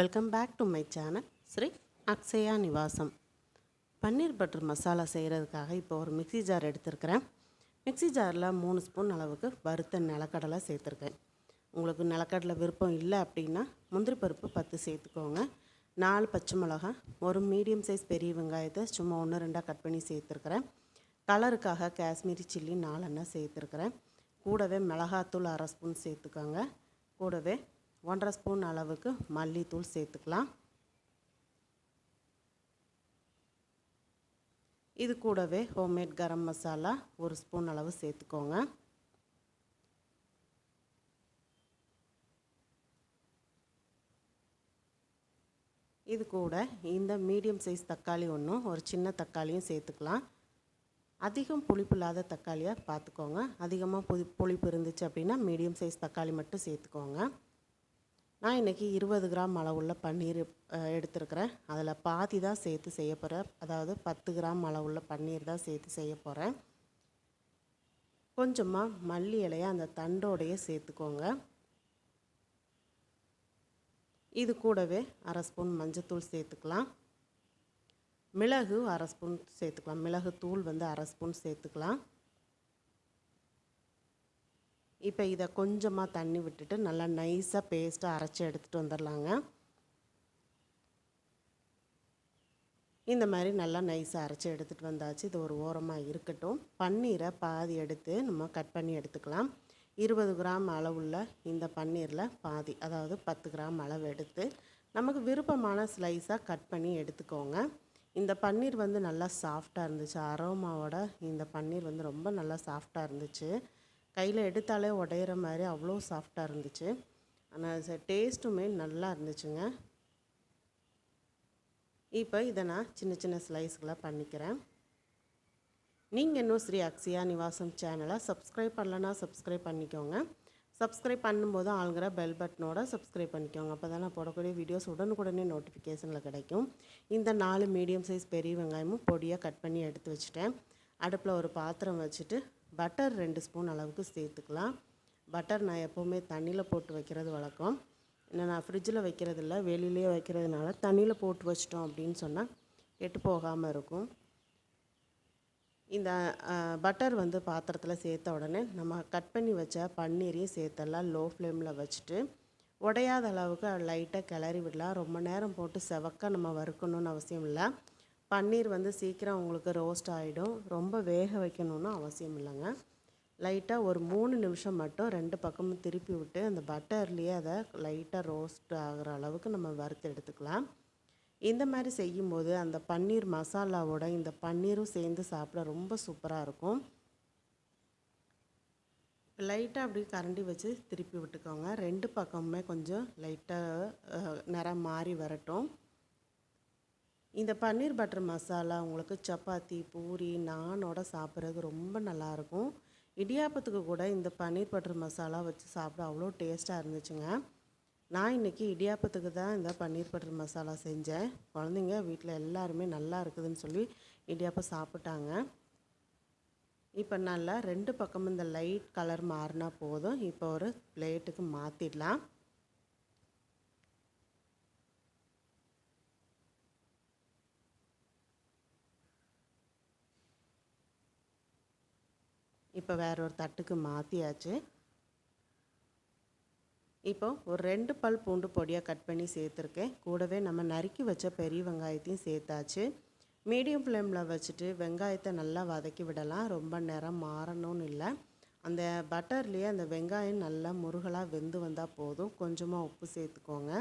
Welcome back to my channel Sri Akshaya Nivasam paneer butter masala செய்கிறதுக்காக இப்போ ஒரு mixie jar எடுத்திருக்கிறேன். Mixie ஜாரில் மூணு ஸ்பூன் அளவுக்கு வறுத்த நிலக்கடலை சேர்த்துருக்கேன். உங்களுக்கு நிலக்கடலை விருப்பம் இல்லை அப்படின்னா முந்திரி பருப்பு பத்து சேர்த்துக்கோங்க. நாலு பச்சை மிளகாய் ஒரு மீடியம் சைஸ் பெரிய வெங்காயத்தை சும்மா ஒன்று ரெண்டாக கட் பண்ணி சேர்த்துருக்குறேன். கலருக்காக காஷ்மீரி சில்லி நாலெண்ணெய் சேர்த்துருக்குறேன். கூடவே மிளகாத்தூள் அரை ஸ்பூன் சேர்த்துக்கோங்க. கூடவே ஒன்றரை ஸ்பூன் அளவுக்கு மல்லித்தூள் சேர்த்துக்கலாம். இது கூடவே ஹோம்மேட் கரம் மசாலா ஒரு ஸ்பூன் அளவு சேர்த்துக்கோங்க. இது கூட இந்த மீடியம் சைஸ் தக்காளி ஒன்றும் ஒரு சின்ன தக்காளியும் சேர்த்துக்கலாம். அதிகம் புளிப்பு இல்லாத தக்காளியாக பார்த்துக்கோங்க. அதிகமாக புளி புளிப்பு இருந்துச்சு அப்படின்னா மீடியம் சைஸ் தக்காளி மட்டும் சேர்த்துக்கோங்க. நான் இன்றைக்கி இருபது கிராம் அளவுள்ள பன்னீர் எடுத்துருக்கிறேன். அதில் பாதி தான் சேர்த்து செய்ய போகிறேன் அதாவது பத்து கிராம் அளவுள்ள பன்னீர் தான் சேர்த்து செய்ய போகிறேன் கொஞ்சமாக மல்லி இலையை அந்த தண்டோடையே சேர்த்துக்கோங்க. இது கூடவே அரை ஸ்பூன் மஞ்சத்தூள் சேர்த்துக்கலாம். மிளகு அரை ஸ்பூன் சேர்த்துக்கலாம். மிளகு தூள் வந்து அரை ஸ்பூன் சேர்த்துக்கலாம். இப்போ இதை கொஞ்சமாக தண்ணி விட்டுட்டு நல்லா நைஸாக பேஸ்ட்டாக அரைச்சி எடுத்துகிட்டு வந்துடலாங்க. இந்த மாதிரி நல்லா நைஸாக அரைச்சி எடுத்துகிட்டு வந்தாச்சு. இது ஒரு ஓரமாக இருக்கட்டும். பன்னீரை பாதி எடுத்து நம்ம கட் பண்ணி எடுத்துக்கலாம். இருபது கிராம் அளவுள்ள இந்த பன்னீரில் பாதி அதாவது பத்து கிராம் அளவு எடுத்து நமக்கு விருப்பமான ஸ்லைஸாக கட் பண்ணி எடுத்துக்கோங்க. இந்த பன்னீர் வந்து நல்லா சாஃப்டாக இருந்துச்சு. அரோமாவோட இந்த பன்னீர் வந்து ரொம்ப நல்லா சாஃப்டாக இருந்துச்சு. கையில் எடுத்தாலே உடையிற மாதிரி அவ்வளோ சாஃப்டாக இருந்துச்சு. ஆனால் டேஸ்ட்டுமே நல்லா இருந்துச்சுங்க. இப்போ இதை நான் சின்ன சின்ன ஸ்லைஸ்களாக பண்ணிக்கிறேன். நீங்கள் இன்னும் ஸ்ரீ அக்ஷயா நிவாசம் சேனலை சப்ஸ்கிரைப் பண்ணலன்னா சப்ஸ்கிரைப் பண்ணிக்கோங்க. சப்ஸ்கிரைப் பண்ணும்போது ஆளுங்கிற பெல் பட்டனோட சப்ஸ்கிரைப் பண்ணிக்கோங்க. அப்போ தான் நான் போடக்கூடிய வீடியோஸ் உடனுக்குடனே நோட்டிஃபிகேஷனில் கிடைக்கும். இந்த நாலு மீடியம் சைஸ் பெரிய வெங்காயமும் பொடியாக கட் பண்ணி எடுத்து வச்சுட்டேன். அடுப்பில் ஒரு பாத்திரம் வச்சுட்டு பட்டர் ரெண்டு ஸ்பூன் அளவுக்கு சேர்த்துக்கலாம். பட்டர் நான் எப்போவுமே தண்ணியில் போட்டு வைக்கிறது வழக்கம். ஏன்னா நான் ஃப்ரிட்ஜில் வைக்கிறது இல்லை வெளியிலேயே வைக்கிறதுனால தண்ணியில் போட்டு வச்சிட்டோம் அப்படின்னு சொன்னால் கெட்டு போகாமல் இருக்கும். இந்த பட்டர் வந்து பாத்திரத்தில் சேர்த்த உடனே நம்ம கட் பண்ணி வச்ச பன்னீரையும் சேர்த்தெல்லாம் லோ ஃப்ளேமில் வச்சுட்டு. உடையாத அளவுக்கு லைட்டாக கிளறி விடலாம். ரொம்ப நேரம் போட்டு செவக்க நம்ம வறுக்கணும்னு அவசியம் இல்லை. பன்னீர் வந்து சீக்கிரம் உங்களுக்கு ரோஸ்ட் ஆகிடும் ரொம்ப வேக வைக்கணும்னு அவசியம் இல்லைங்க. லைட்டாக ஒரு மூணு நிமிஷம் மட்டும் ரெண்டு பக்கமும் திருப்பி விட்டு அந்த பட்டர்லேயே அதை லைட்டாக ரோஸ்ட் ஆகிற அளவுக்கு நம்ம வறுத்து எடுத்துக்கலாம். இந்த மாதிரி செய்யும்போது அந்த பன்னீர் மசாலாவோட இந்த பன்னீரும் சேர்ந்து சாப்பிட ரொம்ப சூப்பராக இருக்கும். லைட்டாக அப்படி கரண்டி வச்சு திருப்பி விட்டுக்கோங்க. ரெண்டு பக்கமுமே கொஞ்சம் லைட்டாக நிறம் மாறி வரட்டும். இந்த பன்னீர் பட்டர் மசாலா உங்களுக்கு சப்பாத்தி பூரி நானோட சாப்பிட்றது ரொம்ப நல்லாயிருக்கும். இடியாப்பத்துக்கு கூட இந்த பன்னீர் பட்டர் மசாலா வச்சு சாப்பிட அவ்வளோ டேஸ்ட்டாக இருந்துச்சுங்க. நான் இன்றைக்கி இடியாப்பத்துக்கு தான் இந்த பன்னீர் பட்டர் மசாலா செஞ்சேன். குழந்தைங்க வீட்டில் எல்லாருமே நல்லா இருக்குதுன்னு சொல்லி இடியாப்பம் சாப்பிட்டாங்க. இப்போ நல்லா ரெண்டு பக்கமும் இந்த லைட் கலர் மாறினா போதும். இப்போ ஒரு பிளேட்டுக்கு மாற்றிடலாம் இப்போ வேற ஒரு தட்டுக்கு மாற்றியாச்சு இப்போ ஒரு ரெண்டு பல் பூண்டு பொடியாக கட் பண்ணி சேர்த்துருக்கேன். கூடவே நம்ம நறுக்கி வச்ச பெரிய வெங்காயத்தையும் சேர்த்தாச்சு. மீடியம் ஃப்ளேமில் வச்சுட்டு வெங்காயத்தை நல்லா வதக்கி விடலாம். ரொம்ப நேரம் மாறணும்னு இல்லை. அந்த பட்டர்லேயே அந்த வெங்காயம் நல்லா முருகலாக வெந்து வந்தால் போதும். கொஞ்சமாக உப்பு சேர்த்துக்கோங்க.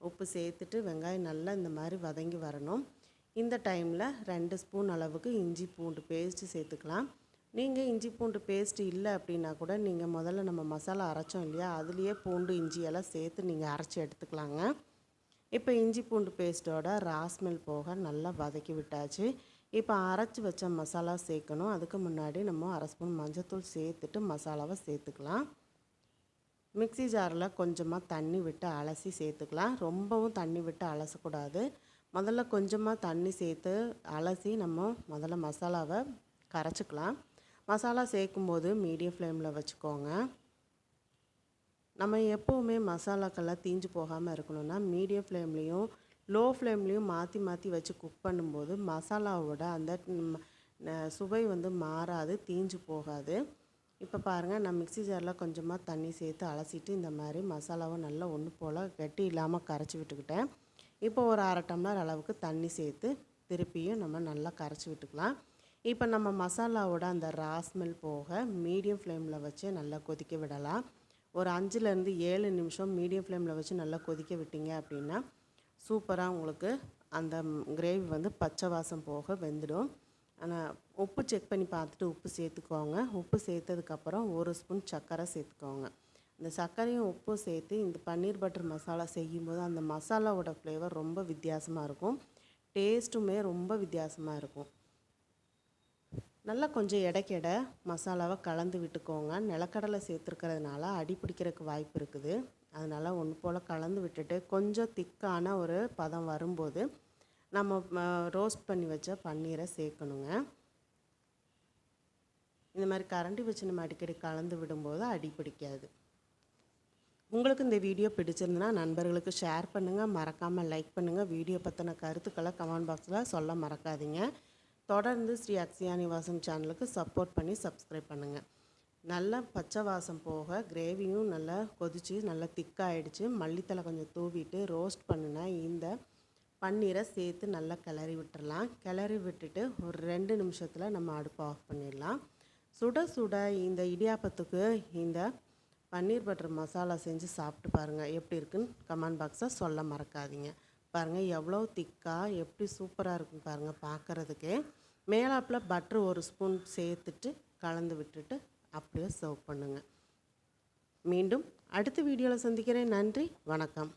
உப்பு சேர்த்துட்டு வெங்காயம் நல்லா இந்த மாதிரி வதங்கி வரணும். இந்த டைமில் ரெண்டு ஸ்பூன் அளவுக்கு இஞ்சி பூண்டு பேஸ்ட்டு சேர்த்துக்கலாம். நீங்கள் இஞ்சி பூண்டு பேஸ்ட் இல்லை அப்படின்னா கூட நீங்கள் முதல்ல நம்ம மசாலா அரைச்சோம் இல்லையா? அதுலேயே பூண்டு இஞ்சி எல்லாம் சேர்த்து நீங்கள் அரைச்சி எடுத்துக்கலாங்க. இப்போ இஞ்சி பூண்டு பேஸ்ட்டோட ராஸ்மெல் போக நல்லா வதக்கி விட்டாச்சு. இப்போ அரைச்சி வச்ச மசாலா சேர்க்கணும். அதுக்கு முன்னாடி நம்ம அரை ஸ்பூன் மஞ்சத்தூள் சேர்த்துட்டு மசாலாவை சேர்த்துக்கலாம். மிக்ஸி ஜாரில் கொஞ்சமாக தண்ணி விட்டு அலசி சேர்த்துக்கலாம். ரொம்பவும் தண்ணி விட்டு அலசக்கூடாது. முதல்ல கொஞ்சமாக தண்ணி சேர்த்து அலசி நம்ம முதல்ல மசாலாவை கரைச்சிக்கலாம். மசாலா சேர்க்கும்போது மீடியம் ஃப்ளேமில் வச்சுக்கோங்க. நம்ம எப்போவுமே மசாலாக்கெல்லாம் தீஞ்சு போகாமல் இருக்கணும்னா மீடியம் ஃப்ளேம்லேயும் லோ ஃப்ளேம்லேயும் மாற்றி மாற்றி வச்சு குக் பண்ணும்போது மசாலாவோட அந்த சுவை வந்து மாறாது தீஞ்சு போகாது. இப்போ பாருங்கள் நான் மிக்ஸி ஜாரில் கொஞ்சமாக தண்ணி சேர்த்து அலசிட்டு இந்த மாதிரி மசாலாவை நல்லா ஒன்று போல் கட்டி இல்லாமல் கரைச்சி விட்டுக்கிட்டேன். இப்போ ஒரு அரை டம்ளர் அளவுக்கு தண்ணி சேர்த்து திருப்பியும் நம்ம நல்லா கரைச்சி விட்டுக்கலாம். இப்போ நம்ம மசாலாவோட அந்த ரா ஸ்மெல் போக மீடியம் ஃப்ளேமில் வச்சு நல்லா கொதிக்க விடலாம். ஒரு அஞ்சுலேருந்து ஏழு நிமிஷம் மீடியம் ஃப்ளேமில் வச்சு நல்லா கொதிக்க விட்டீங்க அப்படின்னா சூப்பராக உங்களுக்கு அந்த கிரேவி வந்து பச்சை வாசம் போக வெந்துடும். ஆனால் உப்பு செக் பண்ணி பார்த்துட்டு உப்பு சேர்த்துக்கோங்க. உப்பு சேர்த்ததுக்கப்புறம் ஒரு ஸ்பூன் சர்க்கரை சேர்த்துக்கோங்க. இந்த சர்க்கரையும் உப்பும் சேர்த்து இந்த பன்னீர் பட்டர் மசாலா செய்யும்போது அந்த மசாலாவோட ஃப்ளேவர் ரொம்ப வித்தியாசமாக இருக்கும். டேஸ்ட்டுமே ரொம்ப வித்தியாசமாக இருக்கும். நல்லா கொஞ்சம் எடைக்கெடை மசாலாவை கலந்து விட்டுக்கோங்க. நிலக்கடலை சேர்த்துருக்கிறதுனால அடி பிடிக்கிறதுக்கு வாய்ப்பு இருக்குது. அதனால் ஒன்று போல் கலந்து விட்டுட்டு கொஞ்சம் திக்கான ஒரு பதம் வரும்போது நம்ம ரோஸ்ட் பண்ணி வச்ச பன்னீரை சேர்க்கணுங்க. இந்த மாதிரி கரண்டி வச்சு நம்ம அடிக்கடி கலந்து விடும்போது அடி பிடிக்காது. உங்களுக்கு இந்த வீடியோ பிடிச்சிருந்தனா நண்பர்களுக்கு ஷேர் பண்ணுங்கள் மறக்காமல் லைக் பண்ணுங்கள் வீடியோ பற்றின கருத்துக்களை கமெண்ட் பாக்ஸில் சொல்ல மறக்காதீங்க. தொடர்ந்து ஸ்ரீ அக்ஷயா நிவாசம் சேனலுக்கு சப்போர்ட் பண்ணி சப்ஸ்கிரைப் பண்ணுங்கள் நல்லா பச்சை வாசம் போக கிரேவியும் நல்லா கொதிச்சு நல்லா திக்காகிடுச்சு மல்லித்தலை கொஞ்சம் தூவிட்டு ரோஸ்ட் பண்ணினா இந்த பன்னீரை சேர்த்து நல்லா கிளறி விட்டுறலாம். கிளறி விட்டுட்டு ஒரு ரெண்டு நிமிஷத்தில் நம்ம அடுப்பை ஆஃப் பண்ணிடலாம். சுட சுட இந்த இடியாப்பத்துக்கு இந்த பன்னீர் பட்டர் மசாலா செஞ்சு சாப்பிட்டு பாருங்கள் எப்படி இருக்குன்னு கமெண்ட் பாக்ஸை சொல்ல மறக்காதீங்க. பாருங்கள் எவ்வளோ திக்காக எப்படி சூப்பராக இருக்கும் பாருங்கள் பார்க்குறதுக்கே மேலாப்பில் பட்ரு ஒரு ஸ்பூன் சேர்த்துட்டு கலந்து விட்டுட்டு அப்படியே சர்வ் பண்ணுங்கள் மீண்டும் அடுத்த வீடியோவில் சந்திக்கிறேன். நன்றி வணக்கம்.